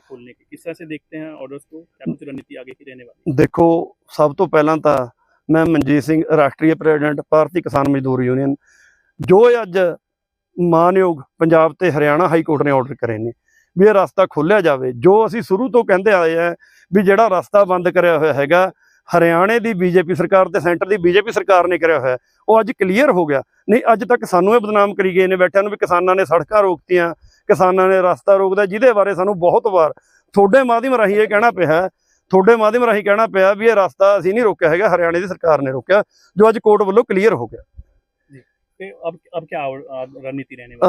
खोलने की किस तरह से देखते हैं ऑर्डर्स को क्या कुछ रणनीति आगे की रहने वाली ਦੇਖੋ ਸਭ ਤੋਂ ਪਹਿਲਾਂ ਤਾਂ ਮੈਂ ਮਨਜੀਤ ਸਿੰਘ ਰਾਸ਼ਟਰੀ ਪ੍ਰੈਜ਼ੀਡੈਂਟ ਭਾਰਤੀ ਕਿਸਾਨ ਮਜ਼ਦੂਰ ਯੂਨੀਅਨ ਜੋ ਇਹ ਅੱਜ ਮਾਨਯੋਗ ਪੰਜਾਬ ਤੇ ਹਰਿਆਣਾ ਹਾਈ ਕੋਰਟ ਨੇ ਆਰਡਰ ਕਰੇ ਨੇ ਵੀ ਇਹ ਰਸਤਾ ਖੋਲ੍ਹਿਆ ਜਾਵੇ ਜੋ ਅਸੀਂ ਸ਼ੁਰੂ ਤੋਂ ਕਹਿੰਦੇ ਆਏ ਆ ਵੀ ਜਿਹੜਾ ਰਸਤਾ ਬੰਦ ਕਰਿਆ ਹੋਇਆ ਹੈਗਾ ਹਰਿਆਣੇ ਦੀ ਬੀਜੇਪੀ ਸਰਕਾਰ ਤੇ ਸੈਂਟਰ ਦੀ ਬੀਜੇਪੀ ਸਰਕਾਰ ਨੇ ਕਰਿਆ ਹੋਇਆ ਉਹ ਅੱਜ ਕਲੀਅਰ ਹੋ ਗਿਆ ਨਹੀਂ ਅੱਜ ਤੱਕ ਸਾਨੂੰ ਇਹ ਬਦਨਾਮ ਕਰੀ ਗਏ ਨੇ ਬੈਠਿਆਂ ਨੂੰ ਵੀ ਕਿਸਾਨਾਂ ਨੇ ਸੜਕਾਂ ਰੋਕਤੀਆਂ ਕਿਸਾਨਾਂ ਨੇ ਰਸਤਾ ਰੋਕਦਾ ਜਿਹਦੇ ਬਾਰੇ ਸਾਨੂੰ ਬਹੁਤ ਵਾਰ ਤੁਹਾਡੇ ਮਾਧਿਅਮ ਰਾਹੀਂ ਇਹ ਕਹਿਣਾ ਪਿਆ ਤੁਹਾਡੇ ਮਾਧਿਅਮ ਰਾਹੀਂ ਕਹਿਣਾ ਪਿਆ ਵੀ ਇਹ ਰਸਤਾ ਅਸੀਂ ਨਹੀਂ ਰੋਕਿਆ ਹੈਗਾ ਹਰਿਆਣੇ ਦੀ ਸਰਕਾਰ ਨੇ ਰੋਕਿਆ ਜੋ ਅੱਜ ਕੋਰਟ ਵੱਲੋਂ ਕਲੀਅਰ ਹੋ ਗਿਆ।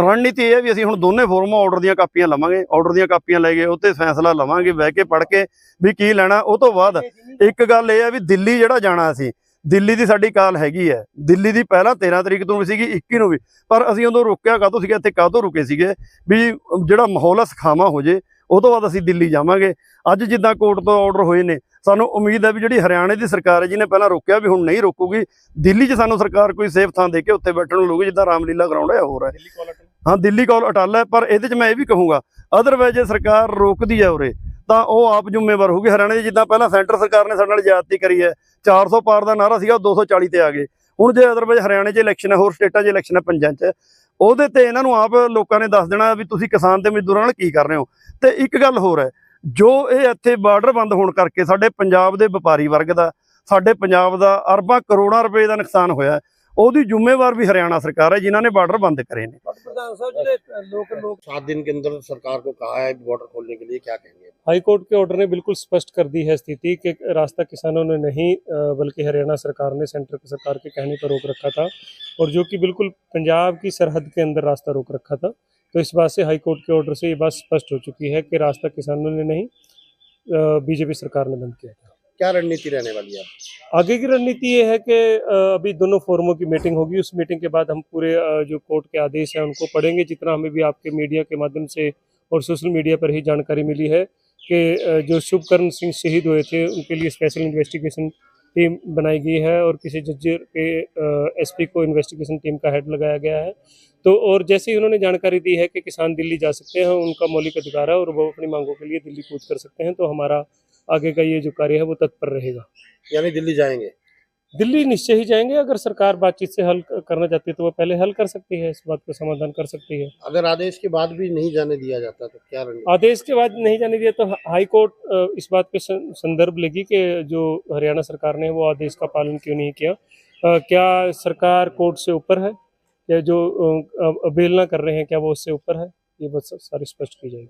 ਰਣਨੀਤੀ ਇਹ ਹੈ ਵੀ ਅਸੀਂ ਹੁਣ ਦੋਨੇ ਫੋਰਮਾਂ ਆਰਡਰ ਦੀਆਂ ਕਾਪੀਆਂ ਲਵਾਂਗੇ ਆਰਡਰ ਦੀਆਂ ਕਾਪੀਆਂ ਲੈ ਕੇ ਉੱਤੇ ਫੈਸਲਾ ਲਵਾਂਗੇ ਬਹਿ ਕੇ ਪੜ੍ਹ ਕੇ ਵੀ ਕੀ ਲੈਣਾ ਉਹ ਤੋਂ ਬਾਅਦ ਇੱਕ ਗੱਲ ਇਹ ਹੈ ਵੀ ਦਿੱਲੀ ਜਿਹੜਾ ਜਾਣਾ ਸੀ ਦਿੱਲੀ ਦੀ ਸਾਡੀ ਕਾਲ ਹੈਗੀ ਹੈ। ਦਿੱਲੀ ਦੀ ਪਹਿਲਾਂ 13 ਤਰੀਕ ਤੋਂ ਵੀ ਸੀਗੀ 21 ਨੂੰ ਵੀ। ਪਰ ਅਸੀਂ ਉਦੋਂ ਰੁਕਿਆ ਕਾਹਤੋਂ ਸੀਗਾ? ਇੱਥੇ ਕਾਹਤੋਂ ਰੁਕੇ ਸੀਗੇ? ਵੀ ਜਿਹੜਾ ਮਾਹੌਲ ਆ ਸਖਾਵਾ ਹੋ ਜੇ ਉਹ ਤੋਂ ਬਾਅਦ ਅਸੀਂ ਦਿੱਲੀ ਜਾਵਾਂਗੇ। ਅੱਜ ਜਿੱਦਾਂ ਕੋਰਟ ਤੋਂ ਆਰਡਰ ਹੋਏ ਨੇ ਸਾਨੂੰ ਉਮੀਦ ਹੈ ਵੀ ਜਿਹੜੀ ਹਰਿਆਣੇ ਦੀ ਸਰਕਾਰ ਹੈ ਜਿਹਨੇ ਪਹਿਲਾਂ ਰੋਕਿਆ ਵੀ ਹੁਣ ਨਹੀਂ ਰੋਕੂਗੀ ਦਿੱਲੀ 'ਚ ਸਾਨੂੰ ਸਰਕਾਰ ਕੋਈ ਸੇਫ ਥਾਂ ਦੇ ਕੇ ਉੱਥੇ ਬੈਠਣ ਨੂੰ ਲੋਗੇ ਜਿੱਦਾਂ ਰਾਮਲੀਲਾ ਗਰਾਊਂਡ ਹੈ ਹੋਰ ਹੈ। ਹਾਂ ਦਿੱਲੀ ਕਾਲ ਅਟਲ ਹੈ ਪਰ ਇਹਦੇ 'ਚ ਮੈਂ ਇਹ ਵੀ ਕਹੂੰਗਾ ਅਦਰਵਾਈਜ਼ ਸਰਕਾਰ ਰੋਕਦੀ ਹੈ ਉਰੇ ਤਾਂ ਉਹ ਆਪ ਜ਼ਿੰਮੇਵਾਰ ਹੋਊਗੀ ਹਰਿਆਣੇ 'ਚ ਜਿੱਦਾਂ ਪਹਿਲਾਂ ਸੈਂਟਰ ਸਰਕਾਰ ਨੇ ਸਾਡੇ ਨਾਲ ਜ਼ਿਆਦਤੀ ਕਰੀ ਹੈ 400 ਪਾਰ ਦਾ ਨਾਰਾ ਸੀਗਾ ਉਹ 240 ਤੇ ਆ ਗਏ ਹੁਣ ਜੇ ਅਦਰਵਾਈਜ਼ ਹਰਿਆਣੇ 'ਚ ਇਲੈਕਸ਼ਨ ਹੈ ਹੋਰ ਸਟੇਟਾਂ 'ਚ ਇਲੈਕਸ਼ਨ ਹੈ ਪੰਜਾਂ 'ਚ ਉਹਦੇ ਤੇ ਇਹਨਾਂ ਨੂੰ ਆਪ ਲੋਕਾਂ ਨੇ ਦੱਸ ਦੇਣਾ ਵੀ ਤੁਸੀਂ ਕਿਸਾਨ ਤੇ ਮਜ਼ਦੂਰਾਂ ਨਾਲ ਕੀ ਕਰ ਰਹੇ ਹੋ ਤੇ ਇੱਕ ਗੱਲ ਹੋਰ ਹੈ ਜੋ ਇਹ ਇੱਥੇ ਬਾਰਡਰ ਬੰਦ ਹੋਣ ਕਰਕੇ ਸਾਡੇ ਪੰਜਾਬ ਦੇ ਵਪਾਰੀ ਵਰਗ ਦਾ ਸਾਡੇ ਪੰਜਾਬ ਦਾ ਅਰਬਾਂ ਕਰੋੜਾਂ ਰੁਪਏ ਦਾ ਨੁਕਸਾਨ ਹੋਇਆ ਹੈ, ਉਹਦੀ ਜ਼ਿੰਮੇਵਾਰ ਵੀ ਹਰਿਆਣਾ ਸਰਕਾਰ ਹੈ ਜਿਨ੍ਹਾਂ ਨੇ ਬਾਰਡਰ ਬੰਦ ਕਰੇ ਨੇ प्रधान साहब ਜਿਹੜੇ ਲੋਕ ਲੋਕ सात दिन के अंदर सरकार को कहा है बॉर्डर खोलने के लिए क्या कहेंगे हाई कोर्ट के ऑर्डर ने बिल्कुल स्पष्ट कर दी है स्थिति कि रास्ता किसानों ने नहीं बल्कि हरियाणा सरकार ने सेंटर की सरकार के कहने पर रोक रखा था और जो कि बिल्कुल पंजाब की सरहद के अंदर रास्ता रोक रखा था। तो इस बात से हाई कोर्ट के ऑर्डर से ये बात स्पष्ट हो चुकी है कि रास्ता किसानों ने नहीं बीजेपी सरकार ने बंद किया था। क्या रणनीति रहने वाली है? आगे की रणनीति ये है कि अभी दोनों फोरमों की मीटिंग होगी। उस मीटिंग के बाद हम पूरे जो कोर्ट के आदेश हैं उनको पढ़ेंगे। जितना हमें भी आपके मीडिया के माध्यम से और सोशल मीडिया पर ही जानकारी मिली है कि जो शुभकर्ण सिंह शहीद हुए थे, उनके लिए स्पेशल इन्वेस्टिगेशन टीम बनाई गई है और किसी जज के एसपी को इन्वेस्टिगेशन टीम का हेड लगाया गया है। तो और जैसे ही उन्होंने जानकारी दी है कि किसान दिल्ली जा सकते हैं, उनका मौलिक अधिकार है और वो अपनी मांगों के लिए दिल्ली कूच कर सकते हैं तो हमारा आगे का ये जो कार्य है, वो तत्पर रहेगा। यानी दिल्ली जाएँगे? दिल्ली निश्चय ही जाएँगे अगर सरकार बातचीत से हल करना चाहती है तो वो पहले हल कर सकती है इस बात का समाधान कर सकती है। अगर आदेश के बाद भी नहीं जाने दिया जाता तो क्या आदेश के बाद नहीं जाने दिया तो हाई कोर्ट इस बात पे संदर्भ लेगी कि जो हरियाणा सरकार ने वो आदेश का पालन क्यों नहीं किया। अ, क्या सरकार कोर्ट से ऊपर है? या जो अ, अ, अवहेलना कर रहे हैं क्या वो उससे ऊपर है? ये बस सारी स्पष्ट की जाएगी।